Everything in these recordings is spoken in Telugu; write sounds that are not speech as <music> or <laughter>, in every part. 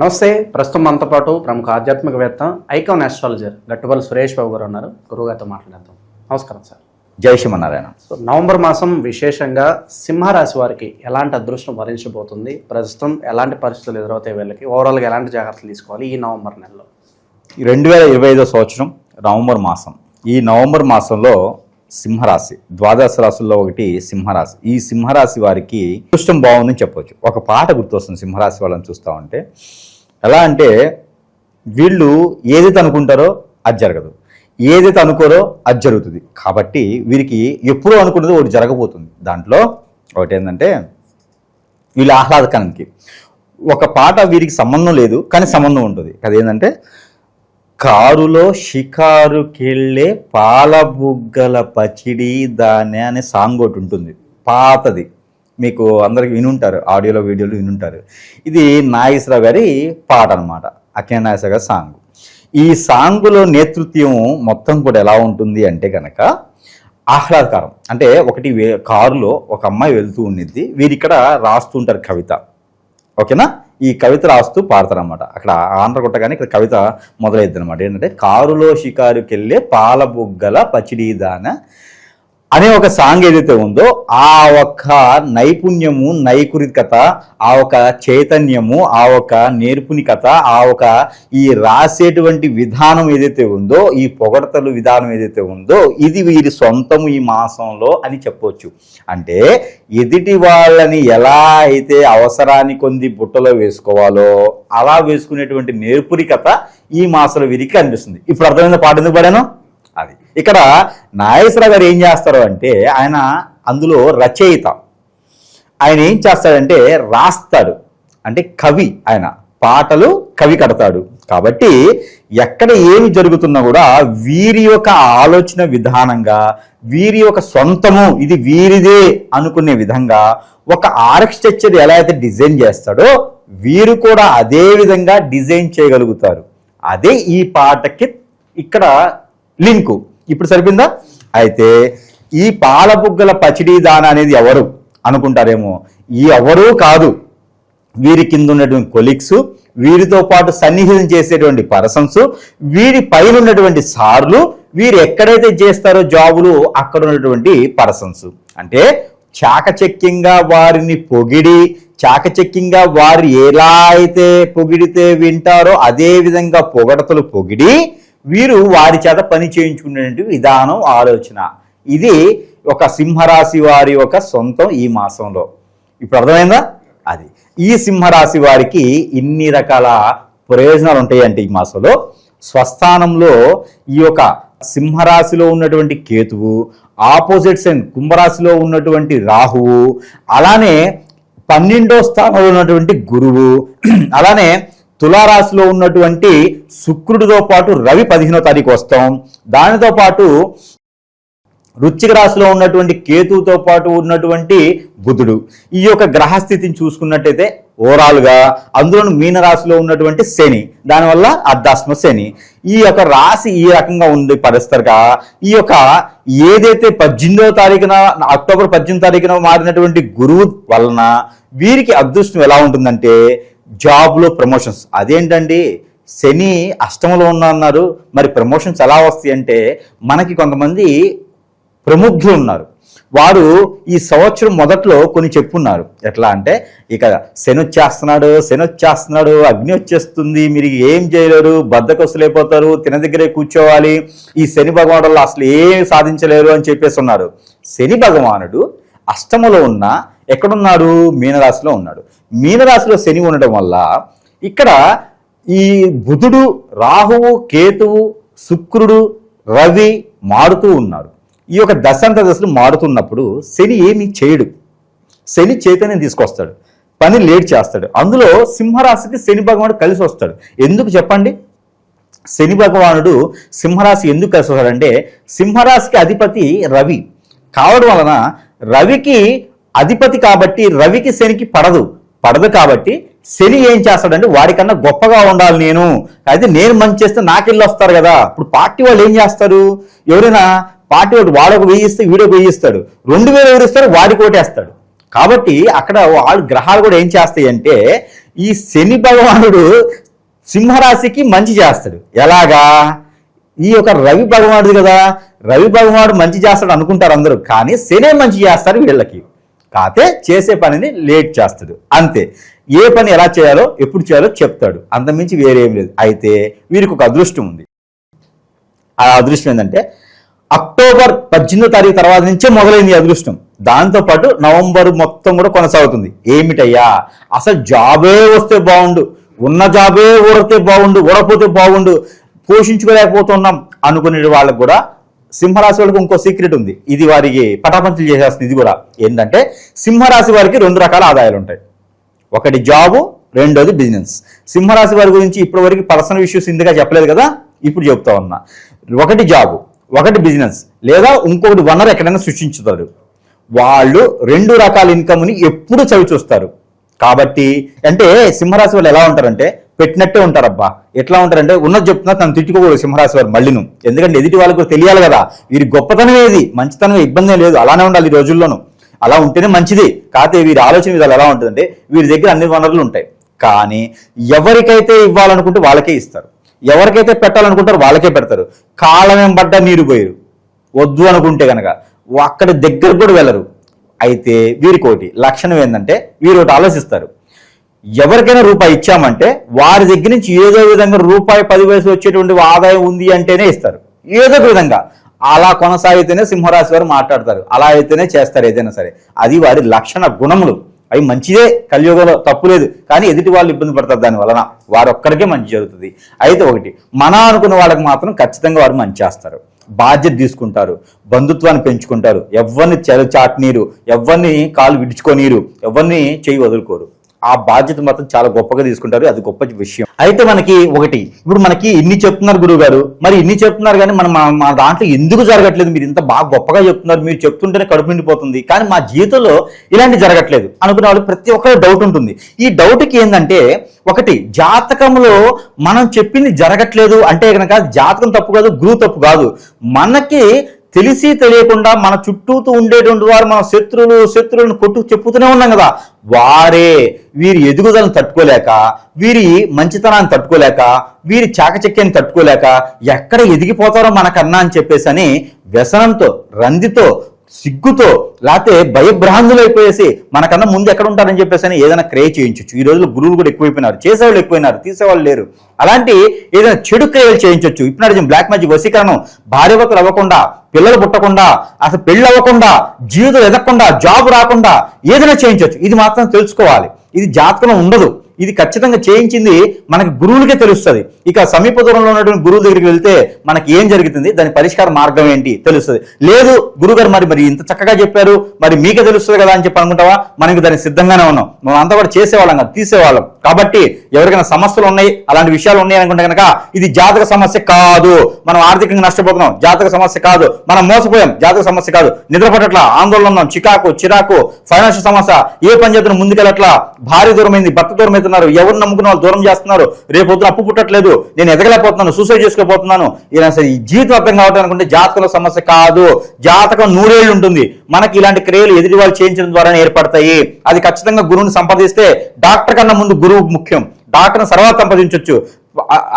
నమస్తే ప్రస్తుతం మనతో పాటు ప్రముఖ ఆధ్యాత్మికవేత్త ఐకాన్ ఆస్ట్రాలజర్ గట్టుబల్ సురేష్ బాబు గారు ఉన్నారు. గురువుగారితో మాట్లాడేద్దాం. నమస్కారం సార్. జై శ్రీమన్నారాయణ. సో నవంబర్ మాసం విశేషంగా సింహరాశి వారికి ఎలాంటి అదృష్టం వరించబోతుంది? ప్రస్తుతం ఎలాంటి పరిస్థితులు ఎదురవుతాయి వీళ్ళకి? ఓవరాల్గా ఎలాంటి జాగ్రత్తలు తీసుకోవాలి ఈ నవంబర్ నెలలో? రెండు వేల ఇరవై ఐదో సంవత్సరం నవంబర్ మాసం. ఈ నవంబర్ మాసంలో సింహరాశి ద్వాదశ రాశుల్లో ఒకటి సింహరాశి. ఈ సింహరాశి వారికి అదృష్టం బాగుందని చెప్పొచ్చు. ఒక పాట గుర్తొస్తుంది సింహరాశి వాళ్ళని చూస్తూ ఉంటే. ఎలా అంటే వీళ్ళు ఏదైతే అనుకుంటారో అది జరగదు. ఏదైతే అనుకోరో అది జరుగుతుంది. కాబట్టి వీరికి ఎప్పుడూ అనుకున్నది ఒకటి జరగబోతుంది. దాంట్లో ఒకటి ఏంటంటే వీళ్ళ ఆహ్లాదకరానికి. ఒక పాట వీరికి సంబంధం లేదు కానీ సంబంధం ఉంటుంది. అదేంటంటే కారులో షికారుకెళ్ళే పాలబుగ్గల పచిడి దాని అనే సాంగ్ ఒకటి ఉంటుంది. పాతది. మీకు అందరికి వినుంటారు ఆడియోలో వీడియోలో వినుంటారు. ఇది నాగేశ్వరరావు గారి పాట అనమాట అఖిల నాగేశ్వర గారి సాంగ్. ఈ సాంగులో నేతృత్వం మొత్తం కూడా ఎలా ఉంటుంది అంటే కనుక ఆహ్లాదకరం. అంటే ఒకటి వే కారులో ఒక అమ్మాయి వెళ్తూ ఉండిద్ది వీరిక్కడ రాస్తుంటారు కవిత. ఓకేనా? ఈ కవిత రాస్తూ పాడతారనమాట అక్కడ ఆంధ్ర కొట్టగానే ఇక్కడ కవిత మొదలైద్ది అనమాట ఏంటంటే కారులో షికారుకెళ్ళే పాల బుగ్గల పచిడీదాన అనే ఒక సాంగ్ ఏదైతే ఉందో ఆ ఒక్క నైపుణ్యము నైకురికత ఆ ఒక చైతన్యము ఆ ఒక నేర్పునికత ఆ ఒక ఈ రాసేటువంటి విధానం ఏదైతే ఉందో ఈ పొగడతలు విధానం ఏదైతే ఉందో ఇది వీరి సొంతము ఈ మాసంలో అని చెప్పవచ్చు అంటే ఎదుటి వాళ్ళని ఎలా అయితే అవసరాన్ని కొంది బుట్టలో వేసుకోవాలో అలా వేసుకునేటువంటి నేర్పురికత ఈ మాసంలో వీరికి కనిపిస్తుంది. ఇప్పుడు అర్థమైన పాట ఎందుకు పాడాను? అది. ఇక్కడ నాగేశ్వరరావు గారు ఏం చేస్తారు అంటే ఆయన అందులో రచయిత. ఆయన ఏం చేస్తాడంటే రాస్తాడు. అంటే కవి ఆయన. పాటలు కవి కడతాడు. కాబట్టి ఎక్కడ ఏమి జరుగుతున్నా కూడా వీరి యొక్క ఆలోచన విధానంగా వీరి యొక్క సొంతము ఇది వీరిదే అనుకునే విధంగా ఒక ఆర్కిటెక్చర్ ఎలా అయితే డిజైన్ చేస్తాడో వీరు కూడా అదే విధంగా డిజైన్ చేయగలుగుతారు. అదే ఈ పాటకి ఇక్కడ లింకు. ఇప్పుడు సరిపోయిందా? అయితే ఈ పాలబుగ్గల పచిడీ దాన అనేది ఎవరు అనుకుంటారేమో? ఈ ఎవరూ కాదు. వీరి కింద ఉన్నటువంటి కొలిక్స్ వీరితో పాటు సన్నిహితం చేసేటువంటి పర్సన్స్ వీరి పైన ఉన్నటువంటి సార్లు వీరు ఎక్కడైతే చేస్తారో జాబులు అక్కడ ఉన్నటువంటి పర్సన్స్. అంటే చాకచక్యంగా వారిని పొగిడి చాకచక్యంగా వారు ఎలా అయితే పొగిడితే వింటారో అదే విధంగా పొగడతలు పొగిడి వీరు వారి చేత పని చేయించుకునే విధానం ఆలోచన. ఇది ఒక సింహరాశి వారి యొక్క సొంతం ఈ మాసంలో. ఇప్పుడు అర్థమైందా? అది. ఈ సింహరాశి వారికి ఇన్ని రకాల ప్రయోజనాలు ఉంటాయంటే ఈ మాసంలో. స్వస్థానంలో ఈ యొక్క సింహరాశిలో ఉన్నటువంటి కేతువు ఆపోజిట్ సైన్ కుంభరాశిలో ఉన్నటువంటి రాహువు అలానే పన్నెండో స్థానంలో ఉన్నటువంటి గురువు అలానే తులారాశిలో ఉన్నటువంటి శుక్రుడితో పాటు రవి పదిహేనో తారీఖు వస్తాం. దానితో పాటు వృశ్చిక రాశిలో ఉన్నటువంటి కేతువుతో పాటు ఉన్నటువంటి బుధుడు. ఈ యొక్క గ్రహస్థితిని చూసుకున్నట్టయితే ఓవరాల్గా అందులో మీనరాశిలో ఉన్నటువంటి శని దానివల్ల అర్ధాశ్మ శని. ఈ యొక్క రాశి ఈ రకంగా ఉంది పరిస్థితిగా ఈ యొక్క ఏదైతే పద్దెనిమిదవ తారీఖున అక్టోబర్ పద్దెనిమిది తారీఖున మారినటువంటి గురువు వలన వీరికి అదృష్టం ఎలా ఉంటుందంటే జాబ్లో ప్రమోషన్స్. అదేంటండి? శని అష్టంలో ఉన్నారు మరి ప్రమోషన్స్ ఎలా వస్తాయి అంటే మనకి కొంతమంది ప్రముఖులు ఉన్నారు. వారు ఈ సంవత్సరం మొదట్లో కొన్ని చెప్పున్నారు. ఎట్లా అంటే ఇక శని వచ్చేస్తున్నాడు శని వచ్చేస్తున్నాడు అగ్ని వచ్చేస్తుంది మీరు ఏం చేయలేరు బద్దకొసలేపోతారు తిన దగ్గరే కూర్చోవాలి ఈ శని భగవానుడు అసలు ఏం సాధించలేరు అని చెప్పేసి ఉన్నారు. శని భగవానుడు అష్టములో ఉన్న ఎక్కడున్నాడు? మీనరాశిలో ఉన్నాడు. మీనరాశిలో శని ఉండడం వల్ల ఇక్కడ ఈ బుధుడు రాహువు కేతువు శుక్రుడు రవి మారుతూ ఉన్నారు. ఈ యొక్క దశాంత దశలు మారుతున్నప్పుడు శని ఏమి చేయడు. శని చైతన్యం తీసుకొస్తాడు. పని లేట్ చేస్తాడు. అందులో సింహరాశికి శని భగవానుడు కలిసి వస్తాడు. ఎందుకు చెప్పండి? శని భగవానుడు సింహరాశి ఎందుకు కలిసి వస్తాడంటే సింహరాశికి అధిపతి రవి. కావడం వలన రవికి అధిపతి కాబట్టి రవికి శనికి పడదు. పడదు కాబట్టి శని ఏం చేస్తాడంటే వాడికన్నా గొప్పగా ఉండాలి నేను. అయితే నేను మంచి చేస్తే నాకెళ్ళి వస్తారు కదా. ఇప్పుడు పార్టీ వాళ్ళు ఏం చేస్తారు? ఎవరైనా పార్టీ వాడు వాడొక వేయిస్తే ఇస్తే వీడొక రెండు వేలు ఎవరిస్తారు వాడికి ఓటేస్తాడు. కాబట్టి అక్కడ వాళ్ళు గ్రహాలు కూడా ఏం చేస్తాయి అంటే ఈ శని భగవానుడు సింహరాశికి మంచి చేస్తాడు. ఎలాగా? ఈ యొక్క రవి భగవానుడు కదా. రవి భగవానుడు మంచి చేస్తాడు అనుకుంటారు అందరూ. కానీ శనే మంచి చేస్తారు వీళ్ళకి. కాతే చేసే పనిని లేట్ చేస్తాడు అంతే. ఏ పని ఎలా చేయాలో ఎప్పుడు చేయాలో చెప్తాడు. అంతమించి వేరేం లేదు. అయితే వీరికి ఒక అదృష్టం ఉంది. ఆ అదృష్టం ఏంటంటే అక్టోబర్ పద్దెనిమిదో తారీఖు తర్వాత నుంచే మొదలైంది అదృష్టం. దాంతోపాటు నవంబర్ మొత్తం కూడా కొనసాగుతుంది. ఏమిటయ్యా? అసలు జాబే వస్తే బాగుండు. ఉన్న జాబే ఊడితే బాగుండు. ఊడపోతే బాగుండు. పోషించుకోలేకపోతున్నాం అనుకునే వాళ్ళకు కూడా సింహరాశి వాళ్ళకి ఇంకో సీక్రెట్ ఉంది. ఇది వారికి పటాపంచలు చేసేస్తుంది. ఇది కూడా ఏంటంటే సింహరాశి వారికి రెండు రకాల ఆదాయాలు ఉంటాయి. ఒకటి జాబు రెండోది బిజినెస్ సింహరాశి వారి గురించి ఇప్పటి వరకు పర్సనల్ ఇష్యూస్ ఇందుగా చెప్పలేదు కదా ఇప్పుడు చెప్తా ఉన్నా. ఒకటి జాబు ఒకటి బిజినెస్ లేదా ఇంకొకటి వనరు ఎక్కడైనా సృష్టించుతారు. వాళ్ళు రెండు రకాల ఇన్కమ్ని ఎప్పుడు చవి చూస్తారు కాబట్టి అంటే సింహరాశి వాళ్ళు ఎలా ఉంటారంటే పెట్టినట్టే ఉంటారబ్బా. ఎట్లా ఉంటారంటే ఉన్నది చెప్తున్నా తను తిట్టుకోకూడదు సింహరాశి వారు మళ్ళీను. ఎందుకంటే ఎదుటి వాళ్ళకు తెలియాలి కదా. వీరి గొప్పతనం ఏది? మంచితనం ఇబ్బంది లేదు. అలానే ఉండాలి ఈ రోజుల్లోనూ. అలా ఉంటేనే మంచిది. కాకపోతే వీరి ఆలోచన విధాలు ఎలా ఉంటుందంటే వీరి దగ్గర అన్ని వనరులు ఉంటాయి. కానీ ఎవరికైతే ఇవ్వాలనుకుంటే వాళ్ళకే ఇస్తారు. ఎవరికైతే పెట్టాలనుకుంటారో వాళ్ళకే పెడతారు. కాలమేం పడ్డా నీరు పోయారు. వద్దు అనుకుంటే కనుక అక్కడ దగ్గర కూడా వెళ్ళరు. అయితే వీరికోటి లక్షణం ఏంటంటే వీరు ఒకటి ఆలోచిస్తారు. ఎవరికైనా రూపాయి ఇచ్చామంటే వారి దగ్గర నుంచి ఏదో విధంగా రూపాయి పది వయసు వచ్చేటువంటి ఆదాయం ఉంది అంటేనే ఇస్తారు. ఏదో ఒక విధంగా. అలా కొనసాగితేనే సింహరాశి వారు మాట్లాడతారు. అలా అయితేనే చేస్తారు ఏదైనా సరే. అది వారి లక్షణ గుణములు. అవి మంచిదే కలియుగంలో తప్పులేదు కానీ ఎదుటి వాళ్ళు ఇబ్బంది పడతారు దాని వలన వారు ఒక్కరికే మంచి జరుగుతుంది. అయితే ఒకటి మన అనుకున్న వాళ్ళకి మాత్రం ఖచ్చితంగా వారు మంచి చేస్తారు. బాధ్యత తీసుకుంటారు. బంధుత్వాన్ని పెంచుకుంటారు. ఎవరిని చెల చాటనీరు ఎవరిని కాలు విడుచుకోనీరు ఎవరిని చేయి వదులుకోరు. ఆ బాధ్యత మాత్రం చాలా గొప్పగా తీసుకుంటారు. అది గొప్ప విషయం. అయితే మనకి ఒకటి ఇప్పుడు మనకి ఇన్ని చెప్తున్నారు గురువు గారు మరి ఇన్ని చెప్తున్నారు కానీ మన మా- మా దాంట్లో ఎందుకు జరగట్లేదు? మీరు ఇంత బాగా గొప్పగా చెప్తున్నారు. మీరు చెప్తుంటేనే కడుపు నిండిపోతుంది. కానీ మా జీవితంలో ఇలాంటి జరగట్లేదు. అనుకునే వాళ్ళు ప్రతి ఒక్కరు డౌట్ ఉంటుంది. ఈ డౌట్కి ఏంటంటే ఒకటి జాతకంలో మనం చెప్పింది జరగట్లేదు అంటే కనుక జాతకం తప్పు కాదు గురువు తప్పు కాదు. మనకి తెలిసి తెలియకుండా మన చుట్టూతూ ఉండేటువంటి వారు మన శత్రువులు శత్రువులను కొట్టు చెప్పుతూనే ఉన్నాం కదా. వారే వీరి ఎదుగుదలను తట్టుకోలేక వీరి మంచితనాన్ని తట్టుకోలేక వీరి చాకచక్యాన్ని తట్టుకోలేక ఎక్కడ ఎదిగిపోతారో మనకన్నా అని చెప్పేసి అని వ్యసనంతో రందితో సిగ్గుతో లేకపోతే భయభ్రాంతులు అయిపోయేసి మనకన్నా ముందు ఎక్కడ ఉంటారని చెప్పేసి అని ఏదైనా క్రియ చేయించవచ్చు ఈ రోజుల్లో గురువులు కూడా ఎక్కువైపోయినారు చేసేవాళ్ళు ఎక్కువైనారు తీసేవాళ్ళు లేరు. అలాంటి ఏదైనా చెడు క్రియలు చేయించవచ్చు ఇప్పుడు అడిగిన బ్లాక్ మ్యాజిక్ భార్య భార్యభర్తలు అవ్వకుండా పిల్లలు పుట్టకుండా అసలు పెళ్ళి అవ్వకుండా జీవితం ఎదగకుండా జాబ్ రాకుండా ఏదైనా చేయించవచ్చు ఇది మాత్రం తెలుసుకోవాలి. ఇది జాతకంలో ఉండదు. ఇది ఖచ్చితంగా చేయించింది మనకి గురువులకే తెలుస్తుంది. ఇక సమీప దూరంలో ఉన్నటువంటి గురువు దగ్గరికి వెళ్తే మనకి ఏం జరుగుతుంది? దాని పరిష్కార మార్గం ఏంటి? తెలుస్తుంది. లేదు గురుగారు మరి మరి ఇంత చక్కగా చెప్పారు. మరి మీకే తెలుస్తుంది కదా అని చెప్పి అనుకుంటావా? మనకి దానికి సిద్ధంగానే ఉన్నాం. మనం అంతా కూడా చేసేవాళ్ళం కదా తీసేవాళ్ళం. కాబట్టి ఎవరికైనా సమస్యలు ఉన్నాయి అలాంటి విషయాలు ఉన్నాయి అనుకుంటే కనుక ఇది జాతక సమస్య కాదు. మనం ఆర్థికంగా నష్టపోతున్నాం. జాతక సమస్య కాదు. మనం మోసపోయాం. జాతక సమస్య కాదు. నిద్రపట్టట్ల ఆందోళన ఉన్నాం. చికాకు చిరాకు ఫైనాన్షియల్ సమస్య ఏ పని చేతున్న ముందుకెళ్ళట్లా భార్య దూరమైంది భర్త దూరమైంది అవుతున్నారు ఎవరు నమ్ముకున్న వాళ్ళు దూరం చేస్తున్నారు. రేపు పొద్దున అప్పు పుట్టట్లేదు. నేను ఎదగలేకపోతున్నాను. సూసైడ్ చేసుకోపోతున్నాను ఇలా అసలు ఈ జీవితం అర్థం కావటం అనుకుంటే జాతకంలో సమస్య కాదు. జాతకం నూరేళ్ళు ఉంటుంది. మనకి ఇలాంటి క్రియలు ఎదుటి వాళ్ళు చేయించడం ద్వారానే ఏర్పడతాయి. అది ఖచ్చితంగా గురువుని సంపాదిస్తే డాక్టర్ కన్నా ముందు గురువు ముఖ్యం. డాక్టర్ని తర్వాత సంపాదించవచ్చు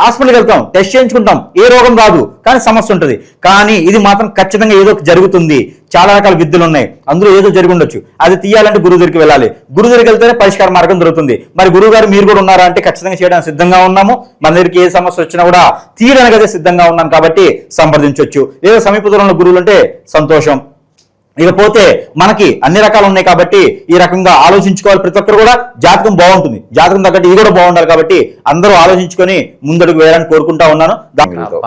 హాస్పిటల్కి వెళ్తాం టెస్ట్ చేయించుకుంటాం. ఏ రోగం రాదు కానీ సమస్య ఉంటుంది. కానీ ఇది మాత్రం ఖచ్చితంగా ఏదో జరుగుతుంది. చాలా రకాల విద్యలు ఉన్నాయి. అందులో ఏదో జరిగి ఉండొచ్చు. అది తీయాలంటే గురువు దగ్గరికి వెళ్ళాలి. గురువు దగ్గరికి వెళ్తేనే పరిష్కార మార్గం దొరుకుతుంది. మరి గురువు గారు మీరు కూడా ఉన్నారా అంటే ఖచ్చితంగా చేయడానికి సిద్ధంగా ఉన్నాము. మన దగ్గరికి ఏ సమస్య వచ్చినా కూడా తీయడానికి అదే సిద్ధంగా ఉన్నాం కాబట్టి సంప్రదించవచ్చు ఏదో సమీప దూరంలో గురువులు అంటే సంతోషం. ఇకపోతే మనకి అన్ని రకాలు ఉన్నాయి కాబట్టి ఈ రకంగా ఆలోచించుకోవాలి ప్రతి ఒక్కరు కూడా. జాతకం బాగుంటుంది. జాతకం తగ్గట్టు ఇది కూడా బాగుండాలి కాబట్టి అందరూ ఆలోచించుకొని ముందడుగు వేయాలని కోరుకుంటా ఉన్నాను.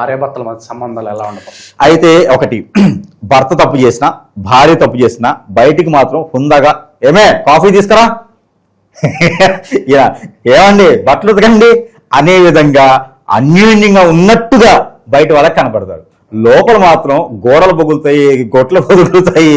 భార్యాభర్తల మధ్య సంబంధాలు ఎలా ఉండబోతుంది అయితే ఒకటి <clears throat> భర్త తప్పు చేసిన భార్య తప్పు చేసిన బయటికి మాత్రం హుందాగా ఏమే కాఫీ తీసుకురా? <laughs> ఏమండి బట్టలు ఉతకండి? అనే విధంగా అన్యోన్యంగా ఉన్నట్టుగా బయట వాళ్ళకి కనపడతారు. లోపల మాత్రం గోడలు పొగులుతాయి గొట్లు పొగులుతాయి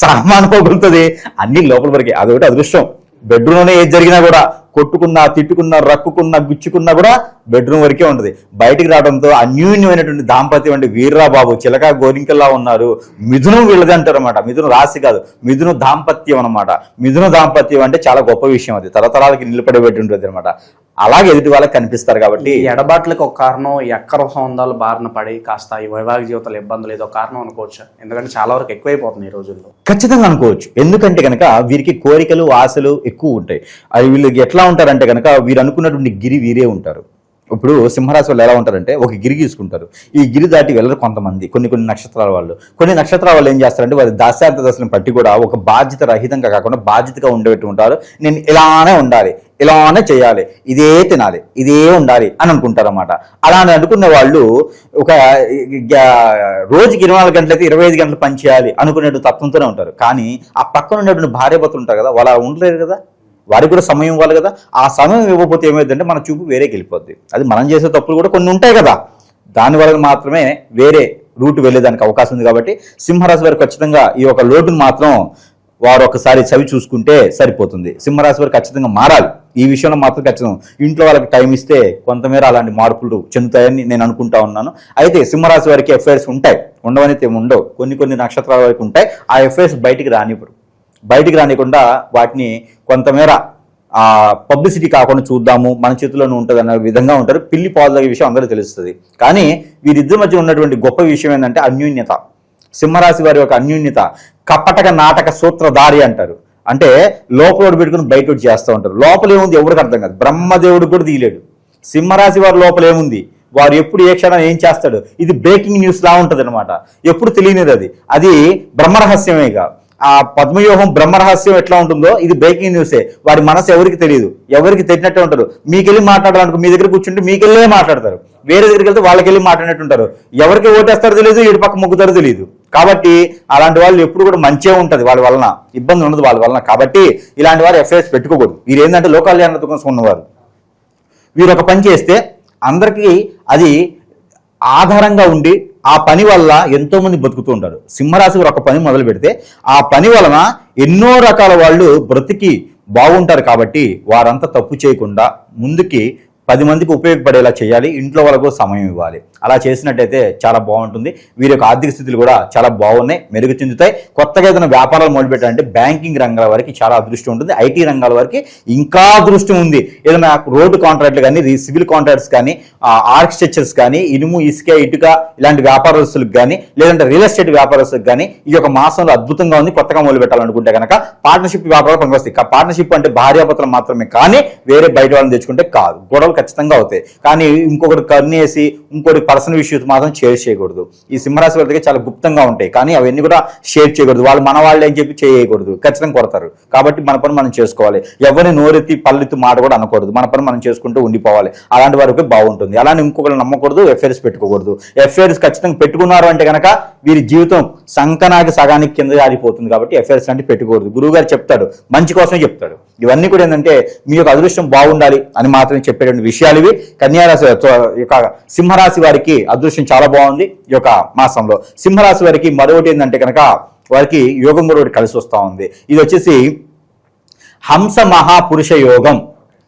సామాను పొగులుతుంది అన్ని లోపల వరకే. అదొకటి అదృష్టం. బెడ్రూమ్లోనే ఏది జరిగినా కూడా కొట్టుకున్నా తిట్టుకున్నా రక్కుకున్నా గుచ్చుకున్నా కూడా బెడ్రూమ్ వరకే ఉంటుంది. బయటికి రావడంతో అన్యూన్యమైనటువంటి దాంపత్యం అంటే వీర్రా బాబు చిలక గోరింకల్లా ఉన్నారు. మిథునం వీళ్ళది అంటారు అనమాట మిథునం రాశి కాదు. మిథున దాంపత్యం అనమాట మిథున దాంపత్యం అంటే చాలా గొప్ప విషయం అది. తరతరాలకి నిలబడబెట్టి ఉంటుంది అనమాట అలాగే ఎదుటి వాళ్ళకి కనిపిస్తారు కాబట్టి ఈ ఎడబాట్లకు ఒక కారణం ఈ అక్కర సంబంధాలు బారిన పడి కాస్త ఈ వైవాహిక జీవితాల ఇబ్బందులు ఏదో కారణం అనుకోవచ్చు. ఎందుకంటే చాలా వరకు ఎక్కువైపోతుంది ఈ రోజుల్లో. ఖచ్చితంగా అనుకోవచ్చు. ఎందుకంటే కనుక వీరికి కోరికలు ఆశలు ఎక్కువ ఉంటాయి. అవి వీళ్ళకి ఎట్లా ఉంటారంటే కనుక వీరు అనుకున్నటువంటి గిరి వీరే ఉంటారు. ఇప్పుడు సింహరాశి వాళ్ళు ఎలా ఉంటారంటే ఒక గిరి తీసుకుంటారు ఈ గిరి దాటి వెళ్ళరు కొంతమంది కొన్ని కొన్ని నక్షత్రాల వాళ్ళు. కొన్ని నక్షత్రాల వాళ్ళు ఏం చేస్తారంటే వారి దాశాంత దశలను బట్టి కూడా ఒక బాధ్యత రహితంగా కాకుండా బాధ్యతగా ఉండేట్టు ఉంటారు. నేను ఇలానే ఉండాలి. ఇలానే చేయాలి. ఇదే తినాలి. ఇదే ఉండాలి అని అనుకుంటారు అనమాట అలా అని అనుకున్న వాళ్ళు ఒక రోజుకి ఇరవై నాలుగు గంటలైతే ఇరవై ఐదు గంటలు పని చేయాలి అనుకునే తత్వంతోనే ఉంటారు. కానీ ఆ పక్కన ఉండేటువంటి భార్య భర్తలు ఉంటారు కదా వాళ్ళు అలా ఉండలేరు కదా. వారికి కూడా సమయం ఇవ్వాలి కదా. ఆ సమయం ఇవ్వకపోతే ఏమైందంటే మన చూపు వేరేకి వెళ్ళిపోద్ది. అది మనం చేసే తప్పులు కూడా కొన్ని ఉంటాయి కదా. దాని వలన మాత్రమే వేరే రూట్ వెళ్ళేదానికి అవకాశం ఉంది కాబట్టి సింహరాశి వారు ఖచ్చితంగా ఈ యొక్క లోటును మాత్రం వారు ఒకసారి చవి చూసుకుంటే సరిపోతుంది. సింహరాశి వారు ఖచ్చితంగా మారాలి. ఈ విషయంలో మాత్రం ఖచ్చితంగా ఇంట్లో వాళ్ళకి టైం ఇస్తే కొంతమేర అలాంటి మార్పులు చెందుతాయని నేను అనుకుంటా ఉన్నాను. అయితే సింహరాశి వారికి ఎఫ్ఐఆర్స్ ఉంటాయి. ఉండవనైతే ఉండవు. కొన్ని కొన్ని నక్షత్రాల వరకు ఉంటాయి. ఆ ఎఫ్ఐఆర్స్ బయటికి రానివ్వరు. బయటికి రానికుండా వాటిని కొంతమేర ఆ పబ్లిసిటీ కాకుండా చూద్దాము. మన చేతిలోనే ఉంటుంది అన్న విధంగా ఉంటారు. పిల్లి పాలు విషయం అందరూ తెలుస్తుంది. కానీ వీరిద్దరి మధ్య ఉన్నటువంటి గొప్ప విషయం ఏంటంటే అన్యూన్యత. సింహరాశి వారి యొక్క అన్యూన్యత కపటక నాటక సూత్రధారి అంటారు. అంటే లోపల పెట్టుకుని బయట ఒకటి చేస్తూ ఉంటారు. లోపలేముంది ఎవరికి అర్థం కాదు. బ్రహ్మదేవుడు కూడా తీయలేడు. సింహరాశి వారి లోపల ఏముంది? వారు ఎప్పుడు ఏ క్షణం ఏం చేస్తాడు? ఇది బ్రేకింగ్ న్యూస్ లా ఉంటది అనమాట ఎప్పుడు తెలియనిది అది. అది బ్రహ్మరహస్యమేగా. ఆ పద్మవ్యూహం బ్రహ్మరహస్యం ఎట్లా ఉంటుందో ఇది బ్రేకింగ్ న్యూసే వారి మనసు ఎవరికి తెలియదు. ఎవరికి తెలియనట్టే ఉంటారు. మీకెళ్ళి మాట్లాడాలనుకో మీ దగ్గర కూర్చుంటే మీకెళ్ళే మాట్లాడతారు. వేరే దగ్గరికి వెళ్తే వాళ్ళకి వెళ్ళి మాట్లాడినట్టు ఉంటారు. ఎవరికి ఓటేస్తారో తెలియదు ఇటు పక్క మొగ్గుతారో తెలియదు కాబట్టి అలాంటి వాళ్ళు ఎప్పుడు కూడా మంచిగా ఉంటుంది వాళ్ళ వలన ఇబ్బంది ఉండదు వాళ్ళ వలన. కాబట్టి ఇలాంటి వారు ఎఫ్ఐఎస్ పెట్టుకోకూడదు. వీరు ఏంటంటే లోకల్యాణ కోసం ఉన్నవారు. వీరు ఒక పని చేస్తే అందరికీ అది ఆధారంగా ఉండి ఆ పని వల్ల ఎంతోమంది బతుకుతూ ఉంటారు. సింహరాశి వారు ఒక పని మొదలు పెడితే ఆ పని వలన ఎన్నో రకాల వాళ్ళు బ్రతికి బాగుంటారు కాబట్టి వారంతా తప్పు చేయకుండా ముందుకి పది మందికి ఉపయోగపడేలా చేయాలి ఇంట్లో వాళ్ళకు సమయం ఇవ్వాలి. అలా చేసినట్టయితే చాలా బాగుంటుంది. వీరి యొక్క ఆర్థిక స్థితులు కూడా చాలా బాగున్నాయి మెరుగు చెందుతాయి. కొత్తగా ఏదైనా వ్యాపారాలు మొదలుపెట్టాలంటే బ్యాంకింగ్ రంగాల వారికి చాలా అదృష్టం ఉంటుంది. ఐటీ రంగాల వారికి ఇంకా అదృష్టం ఉంది. ఏదైనా రోడ్డు కాంట్రాక్ట్లు కానీ సివిల్ కాంట్రాక్ట్స్ కానీ ఆర్కిటెక్చర్స్ కానీ ఇనుము ఇసుక ఇటుక ఇలాంటి వ్యాపారస్తులకు కానీ లేదంటే రియల్ ఎస్టేట్ వ్యాపారస్తులకు కానీ ఈ యొక్క మాసంలో అద్భుతంగా ఉంది. కొత్తగా మొదలు పెట్టాలనుకుంటే కనుక పార్ట్నర్షిప్ వ్యాపారాలు పనికొస్తాయి. పార్ట్నర్షిప్ అంటే భార్యాపత్రం మాత్రమే కానీ వేరే బయట వాళ్ళని తెచ్చుకుంటే కాదు. గొడవలు ఖచ్చితంగా అవుతాయి. కానీ ఇంకొకటి కన్నేసి ఇంకోటి పర్సనల్ ఇష్యూస్ మాత్రం షేర్ చేయకూడదు. ఈ సింహరాశి వాళ్ళకి చాలా గుప్తంగా ఉంటాయి. కానీ అవన్నీ కూడా షేర్ చేయకూడదు. వాళ్ళు మన వాళ్ళే అని చెప్పి చేయకూడదు. ఖచ్చితంగా కొడతారు. కాబట్టి మన పని మనం చేసుకోవాలి. ఎవరిని నోరెత్తి పల్లెత్తి మాట కూడా అనకూడదు. మన పని మనం చేసుకుంటూ ఉండిపోవాలి. అలాంటి వరకు బాగుంటుంది అలానే ఇంకొకరు నమ్మకూడదు ఎఫ్ఐఆర్స్ పెట్టుకోకూడదు. ఎఫ్ఐఆర్స్ ఖచ్చితంగా పెట్టుకున్నారు అంటే కనుక వీరి జీవితం సంకనాకి సగానికి కింద జారిపోతుంది కాబట్టి ఎఫ్ఐఆర్స్ అంటే పెట్టుకోకూడదు. గురువు గారు చెప్తాడు. మంచి కోసమే చెప్తాడు. ఇవన్నీ కూడా ఏంటంటే మీ యొక్క అదృష్టం బాగుండాలి అని మాత్రమే చెప్పేటువంటి విషయాలు ఇవి. కన్యారాశి యొక్క సింహరాశి వారికి అదృష్టం చాలా బాగుంది ఈ యొక్క మాసంలో. సింహరాశి వారికి మరొకటి ఏంటంటే కనుక వారికి యోగం కూడా కలిసి వస్తూ ఉంది. ఇది వచ్చేసి హంస మహాపురుష యోగం.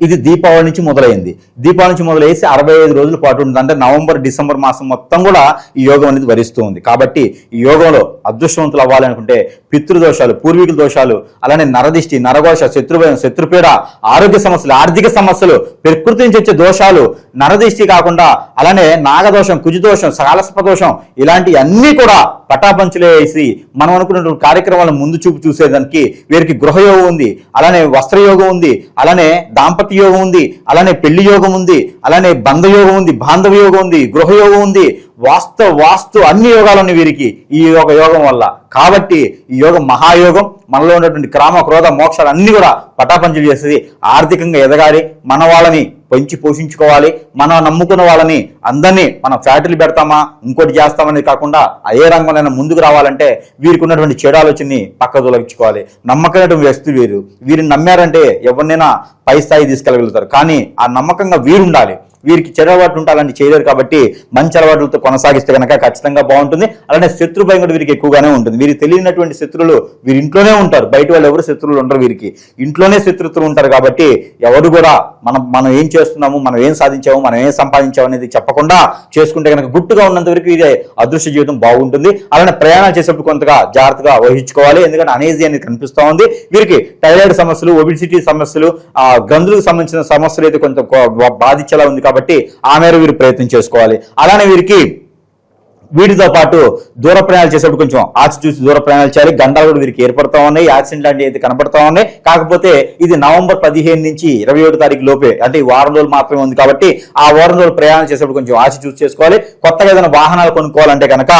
ఇది దీపావళి నుంచి మొదలైంది. దీపావళి నుంచి మొదలైసి అరవై ఐదు రోజుల పాటు ఉంటుంది. అంటే నవంబర్ డిసెంబర్ మాసం మొత్తం కూడా ఈ యోగం అనేది వరిస్తూ ఉంది. కాబట్టి ఈ యోగంలో అదృష్టవంతులు అవ్వాలనుకుంటే పితృదోషాలు పూర్వీకుల దోషాలు అలానే నరదిష్టి నరఘోష శత్రుభయం శత్రుపీడ ఆరోగ్య సమస్యలు ఆర్థిక సమస్యలు ప్రకృతి నుంచి వచ్చే దోషాలు నరదిష్టి కాకుండా అలానే నాగదోషం కుజదోషం సాలసప దోషం ఇలాంటి అన్నీ కూడా పటాపంచులే వేసి మనం అనుకున్నటువంటి కార్యక్రమాలను ముందు చూపు చూసేదానికి వీరికి గృహయోగం ఉంది. అలానే వస్త్రయోగం ఉంది. అలానే దాంపత్య యోగం ఉంది. అలానే పెళ్ళి యోగం ఉంది. అలానే బంధయోగం ఉంది. బాంధవ యోగం ఉంది. గృహయోగం ఉంది. వాస్తు వాస్తు అన్ని యోగాలు ఉన్నాయి వీరికి ఈ యోగ యోగం వల్ల. కాబట్టి ఈ యోగం మహాయోగం మనలో ఉన్నటువంటి క్రామ క్రోధ మోక్షాలు అన్ని కూడా పటాపంచలు చేస్తుంది ఆర్థికంగా ఎదగాలి మన వాళ్ళని పెంచి పోషించుకోవాలి మనం నమ్ముకున్న వాళ్ళని అందరినీ మనం ఫ్యాక్టరీలు పెడతామా ఇంకోటి చేస్తామనేది కాకుండా ఏ రంగంలో ముందుకు రావాలంటే వీరికి ఉన్నటువంటి చెడు ఆలోచనని పక్క తొలగించుకోవాలి. నమ్మకమైనటువంటి వ్యక్తి వీరు. వీరిని నమ్మారంటే ఎవరినైనా పై స్థాయి తీసుకెళ్ళగలుగుతారు. కానీ ఆ నమ్మకంగా వీరుండాలి. వీరికి చెడు అలవాట్లు ఉంటే అలాంటి చేయలేరు కాబట్టి మంచి అలవాట్లతో కొనసాగిస్తే కనుక ఖచ్చితంగా బాగుంటుంది. అలానే శత్రు భయం కూడా వీరికి ఎక్కువగానే ఉంటుంది. వీరికి తెలియనటువంటి శత్రులు వీరి ఇంట్లోనే ఉంటారు. బయట వాళ్ళు ఎవరు శత్రువులు ఉండరు వీరికి. ఇంట్లోనే శత్రుత్వం ఉంటారు కాబట్టి ఎవరు కూడా మనం మనం ఏం చేస్తున్నాము మనం ఏం సాధించాము మనం ఏం సంపాదించాము అనేది చెప్పకుండా చేసుకుంటే కనుక గుట్టుగా ఉన్నంత వరకు ఇది అదృష్ట జీవితం బాగుంటుంది. అలానే ప్రయాణాలు చేసేటప్పుడు కొంతగా జాగ్రత్తగా వహించుకోవాలి ఎందుకంటే అనేజీ అనేది కనిపిస్తూ ఉంది. వీరికి టైరాయిడ్ సమస్యలు ఒబిసిటీ సమస్యలు ఆ గ్రంథులకు సంబంధించిన సమస్యలు అయితే కొంత బాధించేలా ఉంది కాబట్టి ఆ మేర వీరు ప్రయత్నం చేసుకోవాలి. అలానే వీరికి వీటితో పాటు దూర ప్రయాణాలు చేసేటప్పుడు కొంచెం ఆచి చూసి దూర ప్రయాణాలు చేయాలి. గండాలు కూడా వీరికి ఏర్పడతా ఉన్నాయి. యాక్సిడెంట్ లాంటివి అయితే కనపడతా ఉన్నాయి. కాకపోతే ఇది నవంబర్ పదిహేను నుంచి ఇరవై ఒకటి తారీఖు లోపే. అంటే ఈ వారం రోజులు మాత్రమే ఉంది కాబట్టి ఆ వారం రోజులు ప్రయాణం చేసేటప్పుడు కొంచెం ఆచి చూసి చేసుకోవాలి. కొత్తగా ఏదైనా వాహనాలు కొనుక్కోవాలంటే కనుక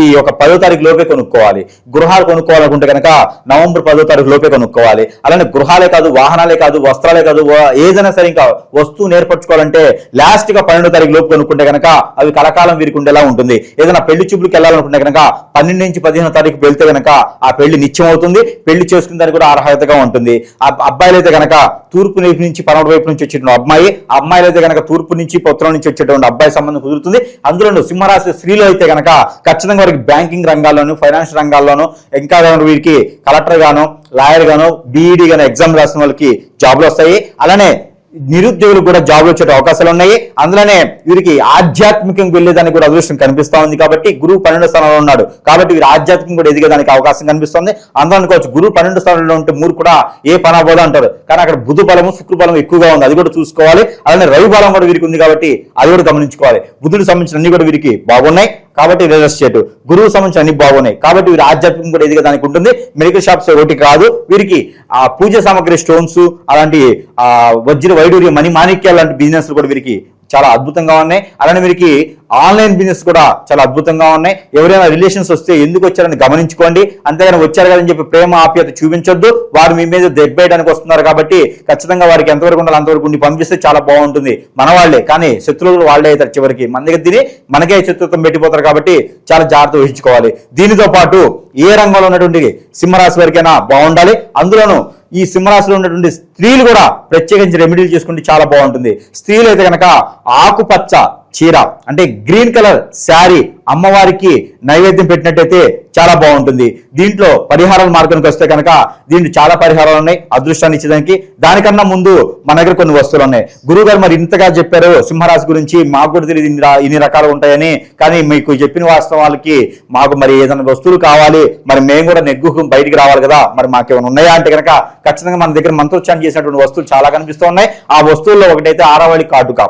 ఈ ఒక పదో తారీఖు లోపే కొనుక్కోవాలి. గృహాలు కొనుక్కోవాలనుకుంటే కనుక నవంబర్ పదో తారీఖు లోపే కొనుక్కోవాలి. అలానే గృహాలే కాదు వాహనాలే కాదు వస్త్రాలే కాదు ఏదైనా సరే ఇంకా వస్తువు నేర్పరచుకోవాలంటే లాస్ట్గా పన్నెండో తారీఖు లోపు కొనుక్కుంటే కనుక అవి కలకాలం వీరికి ఉండేలా ఉంటుంది. ఏదైనా పెళ్ళి చూపులకు వెళ్ళాలనుకుంటే కనుక పన్నెండు నుంచి పదిహేనో తారీఖు వెళ్తే కనుక ఆ పెళ్ళి నిత్యం అవుతుంది పెళ్ళి చేసుకున్న దానికి కూడా అర్హతగా ఉంటుంది. ఆ అబ్బాయిలు అయితే కనుక తూర్పు వైపు నుంచి పనవటి వైపు నుంచి వచ్చేటువంటి అమ్మాయి అమ్మాయిలు అయితే కనుక తూర్పు నుంచి ఉత్తరం నుంచి వచ్చేటువంటి అబ్బాయి సంబంధం కుదురుతుంది. అందులో సింహరాశి స్త్రీలు అయితే కనుక ఖచ్చితంగా వారికి బ్యాంకింగ్ రంగాల్లోనూ ఫైనాన్స్ రంగాల్లోనూ ఇంకా వీరికి కలెక్టర్ గాను లాయర్ గాను బీఈడి గాను ఎగ్జామ్ రాసిన వాళ్ళకి జాబ్లు వస్తాయి. అలానే నిరుద్యోగులు కూడా జాబ్లు వచ్చే అవకాశాలు ఉన్నాయి. అందులోనే వీరికి ఆధ్యాత్మికంగా వెళ్ళేదానికి కూడా అదృష్టం కనిపిస్తూ ఉంది కాబట్టి గురువు పన్నెండు స్థానంలో ఉన్నాడు. కాబట్టి వీరు ఆధ్యాత్మికం కూడా ఎదిగేదానికి అవకాశం కనిపిస్తుంది. అందరూ అనుకోవచ్చు గురువు పన్నెండు స్థానంలో ఉంటే మూడు కూడా ఏ పని అవ్వదు అంటారు. కానీ అక్కడ బుధు బలము శుక్ర బలం ఎక్కువగా ఉంది. అది కూడా చూసుకోవాలి. అలానే రవి బలం కూడా వీరికి ఉంది కాబట్టి అది కూడా గమనించుకోవాలి. బుధుడికి సంబంధించిన అన్ని కూడా వీరికి బాగున్నాయి. కాబట్టి రియల్ ఎస్టేట్ గురువు సంబంధించి అన్ని బాగున్నాయి. కాబట్టి వీరు ఆధ్యాత్మికం కూడా ఎదిగేదానికి ఉంటుంది. మెడికల్ షాప్స్ ఒకటి కాదు. వీరికి ఆ పూజ సామాగ్రి స్టోన్స్ అలాంటి ఆ వజ్ర వైడూర్య మణి మాణిక్యాలు లాంటి బిజినెస్ కూడా వీరికి చాలా అద్భుతంగా ఉన్నాయి. అలానే మీకు ఆన్లైన్ బిజినెస్ కూడా చాలా అద్భుతంగా ఉన్నాయి. ఎవరైనా రిలేషన్స్ వస్తే ఎందుకు వచ్చారని గమనించుకోండి. అంతేగాని వచ్చారు కదని చెప్పి ప్రేమ ఆప్యత చూపించొద్దు. వారు మీ మీద దెబ్బేయడానికి వస్తున్నారు కాబట్టి ఖచ్చితంగా వారికి ఎంతవరకు ఉండాలి అంతవరకు ఉండి పంపిస్తే చాలా బాగుంటుంది. మన వాళ్ళే. కానీ శత్రువులు వాళ్ళే అవుతారు చివరికి. మన దగ్గర తిని మనకే శత్రుత్వం పెట్టిపోతారు కాబట్టి చాలా జాగ్రత్త వహించుకోవాలి. దీనితో పాటు ఏ రంగంలో ఉన్నటువంటి సింహరాశి వారికైనా బాగుండాలి. అందులోనూ ఈ సింహరాశిలో ఉన్నటువంటి స్త్రీలు కూడా ప్రత్యేకించి రెమెడీలు చేసుకుంటే చాలా బాగుంటుంది. స్త్రీలు అయితే కనుక ఆకుపచ్చ చీర అంటే గ్రీన్ కలర్ శారీ అమ్మవారికి నైవేద్యం పెట్టినట్టయితే చాలా బాగుంటుంది. దీంట్లో పరిహారాల మార్గానికి వస్తే కనుక దీంట్లో చాలా పరిహారాలు ఉన్నాయి. అదృష్టాన్ని ఇచ్చేదానికి దానికన్నా ముందు మన దగ్గర కొన్ని వస్తువులు ఉన్నాయి. గురువు గారు మరి ఇంతగా చెప్పారు సింహరాశి గురించి మాకు కూడా తెలియదు ఇన్ని ఇన్ని రకాలు ఉంటాయని. కానీ మీకు చెప్పిన వాస్తవాలకి మాకు మరి ఏదైనా వస్తువులు కావాలి మరి మేము కూడా నెగ్గుకు బయటికి రావాలి కదా. మరి మాకేమైనా ఉన్నాయా అంటే కనుక ఖచ్చితంగా మన దగ్గర మంత్రోచ్చారణ చేసినటువంటి వస్తువులు చాలా కనిపిస్తూ ఉన్నాయి. ఆ వస్తువుల్లో ఒకటైతే ఆరావళి కాటుక.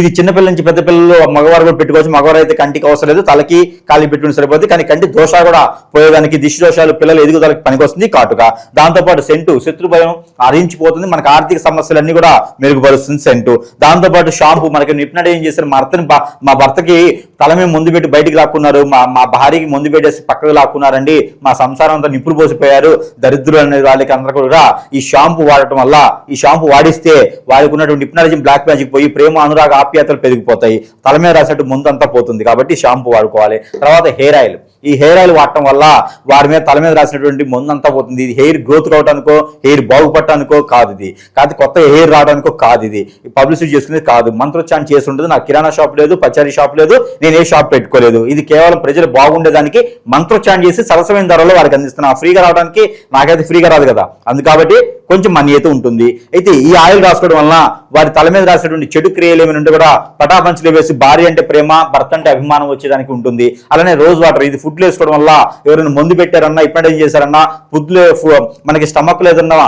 ఇది చిన్నపిల్లల నుంచి పెద్ద పిల్లలు మగవారు కూడా పెట్టుకోవచ్చు. మగవారు అయితే కంటికి అవసరం లేదు. తలకి కాలి పెట్టుకుని సరిపోతుంది కానీ కంటి దోష కూడా పోయేదానికి దిష్టి దోషాలు పిల్లలు ఎదుగుదలకి పనికొస్తుంది కాటుక. దాంతోపాటు సెంటు శత్రు భయం అరించిపోతుంది మనకు ఆర్థిక సమస్యలన్నీ కూడా మెరుగుపరుస్తుంది సెంటు. దాంతోపాటు షాంపూ. మనకి నిపుణుడు ఏం చేశారు? మా భర్తని మా భర్తకి తల మీద ముందు పెట్టి బయటికి లాక్కున్నారు. మా మా భార్యకి ముందు పెట్టేసి పక్కకు లాక్కున్నారండి. మా సంసారం అంతా నిప్పులు పోసిపోయారు. దరిద్రులు అనే వాళ్ళకి అందరూ కూడా ఈ షాంపూ వాడటం వల్ల ఈ షాంపూ వాడిస్తే వారికి ఉన్నటువంటి నిపుణాలజీ బ్లాక్ మ్యాజిక్ పోయి ప్రేమ అనురాగ ఆప్యాతలు పెరిగిపోతాయి. తల మీద రాసేట్టు ముందంతా పోతుంది కాబట్టి షాంపూ వాడుకోవాలి. తర్వాత హెయిర్ ఆయిల్. ఈ హెయిర్ ఆయిల్ వాడటం వల్ల వారి మీద తల మీద రాసినటువంటి ముందంతా పోతుంది. ఇది హెయిర్ గ్రోత్ కావడానికో హెయిర్ బాగుపడటానికో కాదు ఇది. కాదు కొత్త హెయిర్ రావడానికో కాదు ఇది. పబ్లిసిటీ చేసుకునేది కాదు. మంత్రోచ్చారం చేసి ఉండదు నాకు కిరాణా షాప్ లేదు పచారీ షాప్ లేదు నేను ఏ షాప్ పెట్టుకోలేదు. ఇది కేవలం ప్రజలు బాగుండేదానికి మంత్రోచ్చారం చేసి సరసమైన ధరలో వారికి అందిస్తున్నా. ఫ్రీగా రావడానికి నాకైతే ఫ్రీగా రాదు కదా. అందుకాబట్టి కొంచెం మనీ అయితే ఉంటుంది. అయితే ఈ ఆయిల్ రాసుకోవడం వలన వారి తల మీద రాసేటువంటి చెడు క్రియలు ఏమైనా ఉంటే కూడా పటాపంచలు వేసి భార్య అంటే ప్రేమ భర్త అంటే అభిమానం వచ్చేదానికి ఉంటుంది. అలానే రోజ్ వాటర్ ఇది ఫుడ్ వేసుకోవడం వల్ల ఎవరైనా మందు పెట్టారన్నా ఇప్పుడు ఏం చేశారన్నా ఫుడ్లు మనకి స్టమక్ లేదన్నా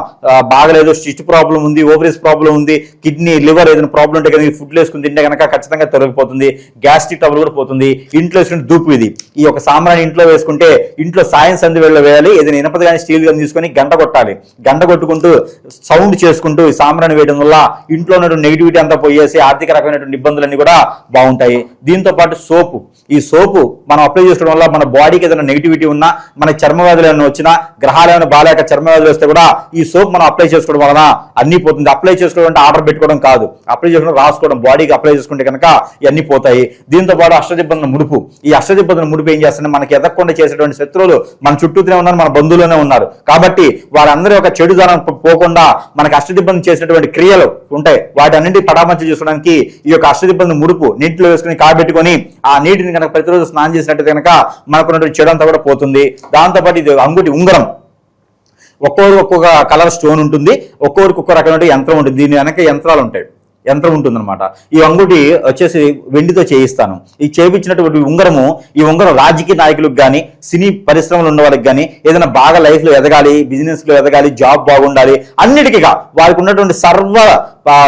బాగలేదు స్టిచ్ ప్రాబ్లం ఉంది ఓవరీస్ ప్రాబ్లం ఉంది కిడ్నీ లివర్ ఏదైనా ప్రాబ్లం ఉంటే కనుక ఫుడ్ వేసుకుని తింటే కనుక ఖచ్చితంగా తొలగిపోతుంది గ్యాస్ట్రిక్ ట్రబుల్ కూడా పోతుంది. ఇంట్లో వేసుకుంటే దూపు ఇది. ఈ యొక్క సాంబ్రాన్ని ఇంట్లో వేసుకుంటే ఇంట్లో సాయం సంధి వెళ్ళ వేయాలి ఏదైనా ఇనపది కానీ స్టీల్ కానీ తీసుకొని గంట కొట్టాలి. గంట కొట్టుకుంటూ సౌండ్ చేసుకుంటూ ఈ సాంబ్రాన్ని వేయడం వల్ల ఇంట్లో ఉన్న నెగిటివిటీ అంతా పోయేసి ఆర్థిక రకమైనటువంటి ఇబ్బందులన్నీ కూడా బాగుంటాయి. దీంతో పాటు సోపు. ఈ సోపు మనం అప్లై చేసుకోవడం వల్ల మన బాడీకి ఏదైనా నెగిటివిటీ ఉన్నా మన చర్మ వ్యాధులు ఏమైనా వచ్చినా గ్రహాలు ఏమైనా బాగాలేక చర్మ వ్యాధులు వస్తే కూడా ఈ సోప్ మనం అప్లై చేసుకోవడం వలన అన్ని పోతుంది. అప్లై చేసుకోవడం అంటే ఆర్డర్ పెట్టుకోవడం కాదు. అప్లై చేసుకోవడం రాసుకోవడం బాడీకి అప్లై చేసుకుంటే కనుక ఇవన్నీ పోతాయి. దీంతో పాటు అష్టదిబ్బందుల ముడుపు. ఈ అష్టదిబ్బందుల ముడుపు ఏం చేస్తుంది మనకి ఎదగకుండా చేసేటువంటి శత్రువులు మన చుట్టూనే ఉన్నారు మన బంధువులోనే ఉన్నారు. కాబట్టి వారందరి యొక్క చెడుదనం పోకుండా మనకు అష్టదిబ్బంది చేసినటువంటి క్రియలు ఉంటాయి. వాటన్నింటి పటామంచి చేసుకోవడానికి ఈ యొక్క అష్టదిబ్బంది ముడుపు నీటిలో వేసుకుని కాబెట్టుకొని ఆ నీటిని కనుక ప్రతిరోజు స్నానం చేసినట్టు కనుక మనకున్నటువంటి చెడంతా కూడా పోతుంది. దాంతోపాటు ఇది అంగుటి ఉంగరం. ఒక్కొక్కరు ఒక్కొక్క కలర్ స్టోన్ ఉంటుంది. ఒక్కొక్కరికి ఒక్కో రకమైన యంత్రం ఉంటుంది. దీని వెనక యంత్రాలు ఉంటాయి. యంత్రం ఉంటుందన్నమాట. ఈ అంగుటి వచ్చేసి వెండితో చేయిస్తాను. ఈ చేయించినటువంటి ఉంగరము ఈ ఉంగరం రాజకీయ నాయకులకు కానీ సినీ పరిశ్రమలు ఉన్న వాళ్ళకి కానీ ఏదైనా బాగా లైఫ్లో ఎదగాలి బిజినెస్లో ఎదగాలి జాబ్ బాగుండాలి అన్నిటికీగా వారికి ఉన్నటువంటి సర్వ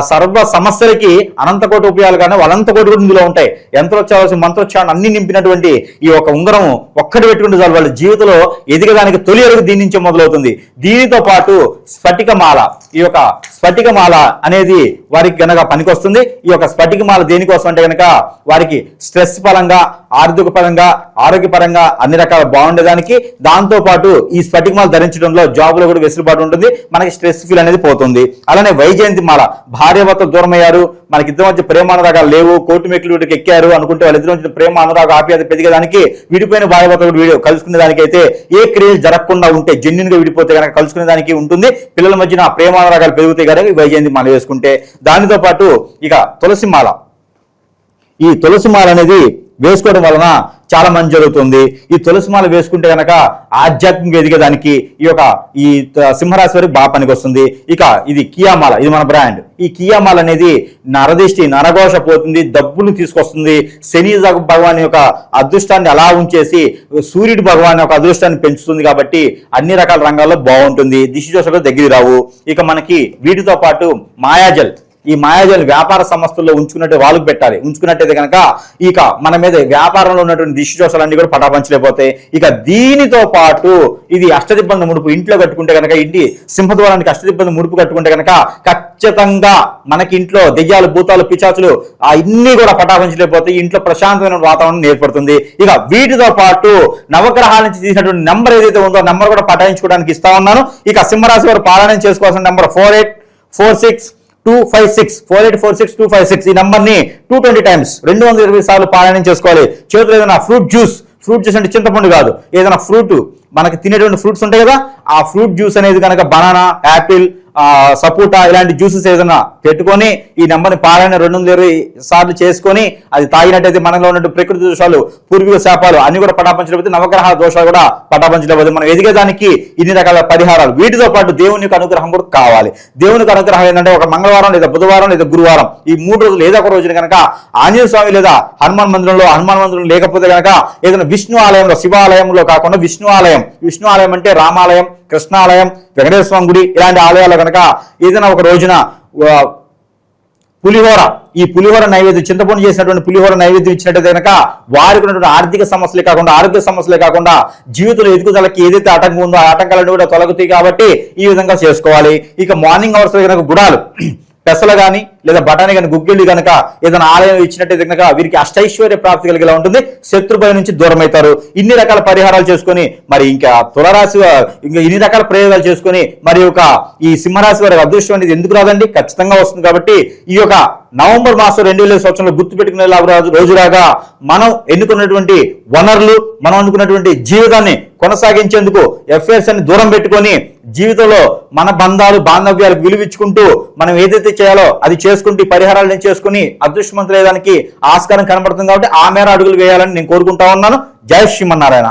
సర్వ సమస్యలకి అనంత కోటి ఉపయోగాలు కానీ అనంత కోటి కూడా ఇందులో ఉంటాయి. యంత్రోచ్చావాల్సిన మంత్రోచ్చారణ అన్ని నింపినటువంటి ఈ యొక్క ఉంగరం ఒక్కటి పెట్టుకుంటే చాలు వాళ్ళ జీవితంలో ఎదిగడానికి తొలి అరుగు దీని నుంచే మొదలవుతుంది. దీనితో పాటు స్ఫటికమాల ఈ యొక్క స్ఫటికమాల అనేది వారికి కనుక పనికొస్తుంది. ఈ యొక్క స్ఫటికమాల దేనికోసం అంటే కనుక వారికి స్ట్రెస్ పరంగా ఆర్థిక పరంగా ఆరోగ్యపరంగా అన్ని రకాల బాగుండేదానికి దాంతో పాటు ఈ స్ఫటికమాల ధరించడంలో జాబ్లో కూడా వెసులుబాటు ఉంటుంది. మనకి స్ట్రెస్ ఫీల్ అనేది పోతుంది. అలానే వైజయంతి మాల భార్యాభర్తలు దూరం అయ్యారు మనకి ఇద్దరి మధ్య ప్రేమ అనురాగాలు లేవు. కోర్టు మెట్లు వీటికి ఎక్కారు. అనుకుంటే వాళ్ళిద్దరి మధ్య ప్రేమ అనురాగ ఆప్యాయత పెరిగేదానికి విడిపోయిన భార్య భర్త వీడియో కలుసుకునే దానికైతే ఏ క్రియలు జరగకుండా ఉంటే జెన్యున్గా విడిపోతే కనుక కలుసుకునే దానికి ఉంటుంది. పిల్లల మధ్యన ప్రేమ అనురాగాలు పెరుగుతాయి కనుక వైజయంతి మాల వేసుకుంటే. దానితో పాటు ఇక తులసి మాల. ఈ తులసి మాల అనేది వేసుకోవడం వలన చాలా మంచి జరుగుతుంది. ఈ తులసి మాల వేసుకుంటే కనుక ఆధ్యాత్మిక ఎదిగేదానికి ఈ యొక్క ఈ సింహరాశి వారికి బాగా పనికొస్తుంది. ఇక ఇది కియామాల ఇది మన బ్రాండ్ ఈ కియామాల అనేది నరదిష్టి నరఘోష పోతుంది డబ్బులు తీసుకొస్తుంది. శని భగవాన్ యొక్క అదృష్టాన్ని అలా ఉంచేసి సూర్యుడు భగవాన్ యొక్క అదృష్టాన్ని పెంచుతుంది కాబట్టి అన్ని రకాల రంగాల్లో బాగుంటుంది. దిశ దోషాలు దగ్గర రావు. ఇక మనకి వీటితో పాటు మాయాజల్. ఈ మాయాజాలు వ్యాపార సంస్థల్లో ఉంచుకున్నట్టు వాళ్ళకి పెట్టాలి. ఉంచుకున్నట్టయితే కనుక ఇక మన మీద వ్యాపారంలో ఉన్నటువంటి దిష్టి దోషాలన్నీ కూడా పటాపంచలేకపోతాయి ఇక దీనితో పాటు ఇది అష్టదిబ్బంది ముడుపు ఇంట్లో కట్టుకుంటే కనుక ఇంటి సింహద్వారానికి అష్టదిబ్బంది ముడుపు కట్టుకుంటే కనుక ఖచ్చితంగా మనకి ఇంట్లో దెయ్యాలు భూతాలు పిచాచులు ఆ ఇన్ని కూడా పటాపంచలేకపోతే ఇంట్లో ప్రశాంతమైన వాతావరణం ఏర్పడుతుంది. ఇక వీటితో పాటు నవగ్రహాల నుంచి తీసినటువంటి నెంబర్ ఏదైతే ఉందో నెంబర్ కూడా పటాయించుకోవడానికి ఇస్తా ఉన్నాను. ఇక సింహరాశి వారు పాలన చేసుకోవాల్సిన number four eight four six two five six four eight four six two five six ఈ నంబర్ని టూ ట్వంటీ టైమ్స్ రెండు వందల ఇరవై సార్లు పారాయణం చేసుకోవాలి. చేతిలో ఏదైనా ఫ్రూట్ జ్యూస్ ఫ్రూట్ జ్యూస్ అంటే చింతపండు కాదు. ఏదైనా ఫ్రూట్ మనకి తినేటువంటి ఫ్రూట్స్ ఉంటాయి కదా ఆ ఫ్రూట్ జ్యూస్ అనేది కనుక బనానా యాపిల్ సపోటా ఇలాంటి జ్యూసెస్ ఏదైనా పెట్టుకొని ఈ నెంబర్ని పారాయణ రెండు వందల ఇరవై సార్లు చేసుకొని అది తాగినట్టయితే మనలో ఉన్నట్టు ప్రకృతి దోషాలు పూర్వీక శాపాలు అన్ని కూడా పటాపంచలేకపోతే నవగ్రహ దోషాలు కూడా పటాపంచలేకపోతే మనం ఎదిగేదానికి ఇన్ని రకాల పరిహారాలు. వీటితో పాటు దేవుని యొక్క అనుగ్రహం కూడా కావాలి. దేవుని యొక్క అనుగ్రహం ఏంటంటే ఒక మంగళవారం లేదా బుధవారం లేదా గురువారం ఈ మూడు రోజులు ఏదో ఒక రోజున కనుక ఆంజనేయ స్వామి లేదా హనుమాన్ మందిరంలో హనుమాన్ మందిరం లేకపోతే కనుక ఏదైనా విష్ణు ఆలయంలో శివాలయంలో కాకుండా విష్ణు ఆలయం. విష్ణు ఆలయం అంటే రామాలయం కృష్ణాలయం వెంకటేశ్వర గుడి ఇలాంటి ఆలయాలు కనుక ఏదైనా ఒక రోజున పులిహోర ఈ పులిహోర నైవేద్యం చింతపండు చేసినటువంటి పులిహోర నైవేద్యం ఇచ్చినట్టయితే కనుక వారికి ఉన్నటువంటి ఆర్థిక సమస్యలే కాకుండా ఆరోగ్య సమస్యలే కాకుండా జీవితంలో ఎదుగుదలకి ఏదైతే ఆటంకం ఉందో ఆ ఆటంకాలను కూడా తొలగుతాయి కాబట్టి ఈ విధంగా చేసుకోవాలి. ఇక మార్నింగ్ అవర్స్లో కనుక గుడాలు పెసలు కానీ లేదా బఠానీ కానీ గుగ్గిళ్ళు కనుక ఏదైనా ఆలయం ఇచ్చినట్టయితే కనుక వీరికి అష్టైశ్వర్య ప్రాప్తి కలిగేలా ఉంటుంది. శత్రుభయ నుంచి దూరం అవుతారు ఇన్ని రకాల పరిహారాలు చేసుకొని మరి ఇంకా తులరాశి ఇంకా ఇన్ని రకాల ప్రయోగాలు చేసుకొని మరి ఒక ఈ సింహరాశి వారి అదృష్టం అనేది ఎందుకు రాదండి? ఖచ్చితంగా వస్తుంది కాబట్టి ఈ యొక్క నవంబర్ మాసం రెండు వేల సంవత్సరంలో గుర్తు పెట్టుకునే రోజులాగా మనం ఎన్నుకున్నటువంటి వనరులు మనం అనుకున్నటువంటి జీవితాన్ని కొనసాగించేందుకు ఎఫ్ఐఆర్స్ అని దూరం పెట్టుకొని జీవితంలో మన బంధాలు బాంధవ్యాలు విలువించుకుంటూ మనం ఏదైతే చేయాలో అది చేసుకుంటూ ఈ నేను చేసుకుని అదృష్టమంతులేదానికి ఆస్కారం కనబడుతుంది కాబట్టి ఆ మేర అడుగులు వేయాలని నేను కోరుకుంటా ఉన్నాను. జయ శ్రీమన్నారాయణ.